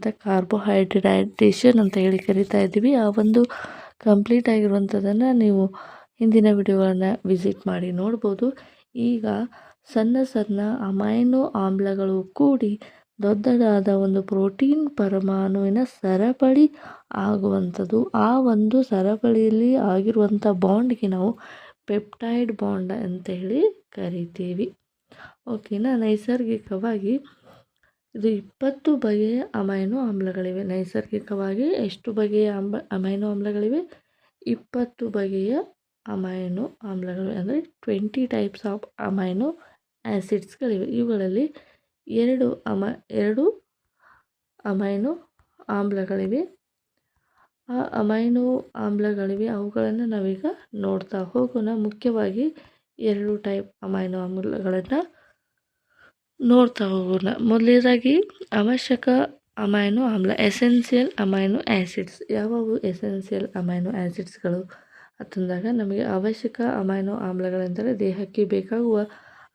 ಅಂತ ಕಾರ್ಬೋಹೈಡ್ರೇಟೇಷನ್ ಅಂತ ಹೇಳಿ ಕರಿತಾ ಇದ್ದೀವಿ. ಆ ಒಂದು ಕಂಪ್ಲೀಟ್ ಆಗಿರುವಂಥದ್ದನ್ನು ನೀವು ಹಿಂದಿನ ವಿಡಿಯೋಗಳನ್ನು ವಿಸಿಟ್ ಮಾಡಿ ನೋಡ್ಬೋದು. ಈಗ ಸಣ್ಣ ಸಣ್ಣ ಅಮೈನೋ ಆಮ್ಲಗಳು ಕೂಡಿ ದೊಡ್ಡದಾದ ಒಂದು ಪ್ರೋಟೀನ್ ಪರಮಾಣುವಿನ ಸರಪಳಿ ಆಗುವಂಥದ್ದು. ಆ ಒಂದು ಸರಪಳಿಯಲ್ಲಿ ಆಗಿರುವಂಥ ಬಾಂಡ್ಗೆ ನಾವು ಪೆಪ್ಟೈಡ್ ಬಾಂಡ್ ಅಂತ ಹೇಳಿ ಕರಿತೀವಿ. ಓಕೆನಾ? ನೈಸರ್ಗಿಕವಾಗಿ ಇದು ಇಪ್ಪತ್ತು ಬಗೆಯ ಅಮೈನೋ ಆಮ್ಲಗಳಿವೆ. ನೈಸರ್ಗಿಕವಾಗಿ ಎಷ್ಟು ಬಗೆಯ ಅಂಬ ಅಮೈನೋ ಆಮ್ಲಗಳಿವೆ? ಇಪ್ಪತ್ತು ಬಗೆಯ ಅಮೈನೋ ಆಮ್ಲಗಳು ಅಂದರೆ ಟ್ವೆಂಟಿ ಟೈಪ್ಸ್ ಆಫ್ ಅಮೈನೋ ಆ್ಯಸಿಡ್ಸ್ಗಳಿವೆ ಇವುಗಳಲ್ಲಿ ಎರಡು ಅಮ, ಎರಡು ಅಮೈನೋ ಆಮ್ಲಗಳಿವೆ. ಆ ಅಮೈನೋ ಆಮ್ಲಗಳಿವೆ. ಅವುಗಳನ್ನು ನಾವೀಗ ನೋಡ್ತಾ ಹೋಗೋಣ. ಮುಖ್ಯವಾಗಿ ಎರಡು ಟೈಪ್ ಅಮೈನೋ ಆಮ್ಲಗಳನ್ನು ನೋಡ್ತಾ ಹೋಗೋಣ. ಮೊದಲನೇದಾಗಿ ಅವಶ್ಯಕ ಅಮೈನೋ ಆಮ್ಲ ಎಸೆನ್ಷಿಯಲ್ ಅಮೈನೋ ಆ್ಯಸಿಡ್ಸ್ ಯಾವಾಗೂ ಎಸೆನ್ಷಿಯಲ್ ಅಮೈನೋ ಆ್ಯಸಿಡ್ಸ್ಗಳು ಅಂತಂದಾಗ ನಮಗೆ ಅವಶ್ಯಕ ಅಮೈನೋ ಆಮ್ಲಗಳೆಂದರೆ ದೇಹಕ್ಕೆ ಬೇಕಾಗುವ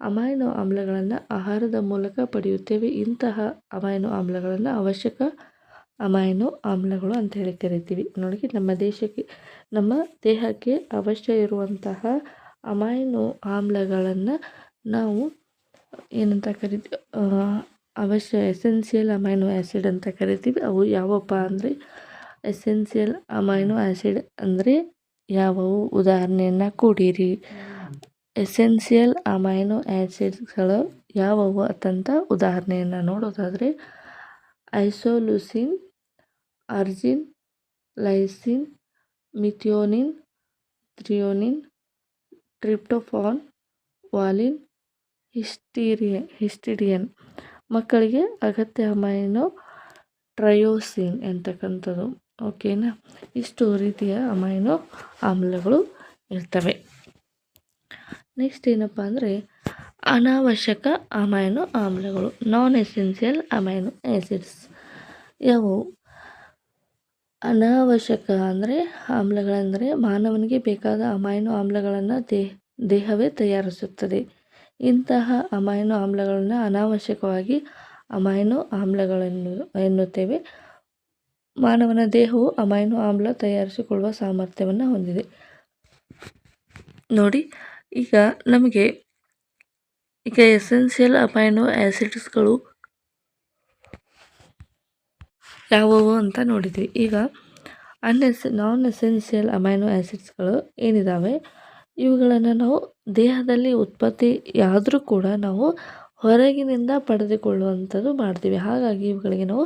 ಅಮೈನೋ ಆಮ್ಲಗಳನ್ನು ಆಹಾರದ ಮೂಲಕ ಪಡೆಯುತ್ತೇವೆ. ಇಂತಹ ಅಮೈನೋ ಆಮ್ಲಗಳನ್ನು ಅವಶ್ಯಕ ಅಮೈನೋ ಆಮ್ಲಗಳು ಅಂತ ಹೇಳಿ ಕರಿತೀವಿ. ನೋಡಿ ನಮ್ಮ ದೇಶಕ್ಕೆ, ನಮ್ಮ ದೇಹಕ್ಕೆ ಅವಶ್ಯ ಇರುವಂತಹ ಅಮೈನೋ ಆಮ್ಲಗಳನ್ನು ನಾವು ಏನಂತ ಕರಿತೀವಿ ಅವಶ್ಯ ಎಸೆನ್ಷಿಯಲ್ ಅಮೈನೋ ಆ್ಯಸಿಡ್ ಅಂತ ಕರಿತೀವಿ. ಅವು ಯಾವಪ್ಪ ಅಂದರೆ ಎಸೆನ್ಷಿಯಲ್ ಅಮೈನೋ ಆ್ಯಸಿಡ್ ಅಂದರೆ ಯಾವವು? ಉದಾಹರಣೆಯನ್ನು ಕೊಡಿರಿ. ಎಸೆನ್ಷಿಯಲ್ ಅಮೈನೋ ಆ್ಯಸಿಡ್ಸ್ಗಳು ಯಾವವು ಅಂತಂತ ಉದಾಹರಣೆಯನ್ನು ನೋಡೋದಾದರೆ ಐಸೋಲುಸಿನ್ ಅರ್ಜಿನ್ ಲೈಸಿನ್ ಮಿಥಿಯೋನಿನ್ ಥ್ರಿಯೋನಿನ್ ಟ್ರಿಪ್ಟೋಫಾನ್ ವಾಲಿನ್ ಹಿಸ್ಟೀರಿಯನ್ ಹಿಸ್ಟಿಡಿಯನ್ ಮಕ್ಕಳಿಗೆ ಅಗತ್ಯ ಅಮೈನೋ ಟ್ರಯೋಸಿನ್ ಎಂತಕ್ಕಂಥದ್ದು. ಓಕೆನಾ? ಇಷ್ಟು ರೀತಿಯ ಅಮೈನೋ ಆಮ್ಲಗಳು ಇರ್ತವೆ. ನೆಕ್ಸ್ಟ್ ಏನಪ್ಪ ಅಂದರೆ ಅನಾವಶ್ಯಕ ಅಮೈನೋ ಆಮ್ಲಗಳು ನಾನ್ ಎಸೆನ್ಷಿಯಲ್ ಅಮೈನೋ ಆ್ಯಸಿಡ್ಸ್ ಯಾವು ಅನಾವಶ್ಯಕ ಅಂದರೆ ಆಮ್ಲಗಳೆಂದರೆ ಮಾನವನಿಗೆ ಬೇಕಾದ ಅಮೈನೋ ಆಮ್ಲಗಳನ್ನು ದೇಹ ದೇಹವೇ ತಯಾರಿಸುತ್ತದೆ. ಇಂತಹ ಅಮೈನೋ ಆಮ್ಲಗಳನ್ನು ಅನಾವಶ್ಯಕವಾಗಿ ಅಮೈನೋ ಆಮ್ಲಗಳನ್ನು ಎನ್ನುತ್ತೇವೆ. ಮಾನವನ ದೇಹವು ಅಮೈನೋ ಆಮ್ಲ ತಯಾರಿಸಿಕೊಳ್ಳುವ ಸಾಮರ್ಥ್ಯವನ್ನು ಹೊಂದಿದೆ. ನೋಡಿ, ಈಗ ನಮಗೆ ಈಗ ಎಸೆನ್ಷಿಯಲ್ ಅಮೈನೋ ಆ್ಯಸಿಡ್ಸ್ಗಳು ಯಾವುವು ಅಂತ ನೋಡಿದ್ವಿ. ಈಗ ಅನ್ಎಸ್ ನಾನ್ ಎಸೆನ್ಷಿಯಲ್ ಅಮೈನೋ ಆ್ಯಸಿಡ್ಸ್ಗಳು ಏನಿದ್ದಾವೆ ಇವುಗಳನ್ನು ನಾವು ದೇಹದಲ್ಲಿ ಉತ್ಪತ್ತಿ ಆದರೂ ಕೂಡ ನಾವು ಹೊರಗಿನಿಂದ ಪಡೆದುಕೊಳ್ಳುವಂಥದ್ದು ಮಾಡ್ತೀವಿ. ಹಾಗಾಗಿ ಇವುಗಳಿಗೆ ನಾವು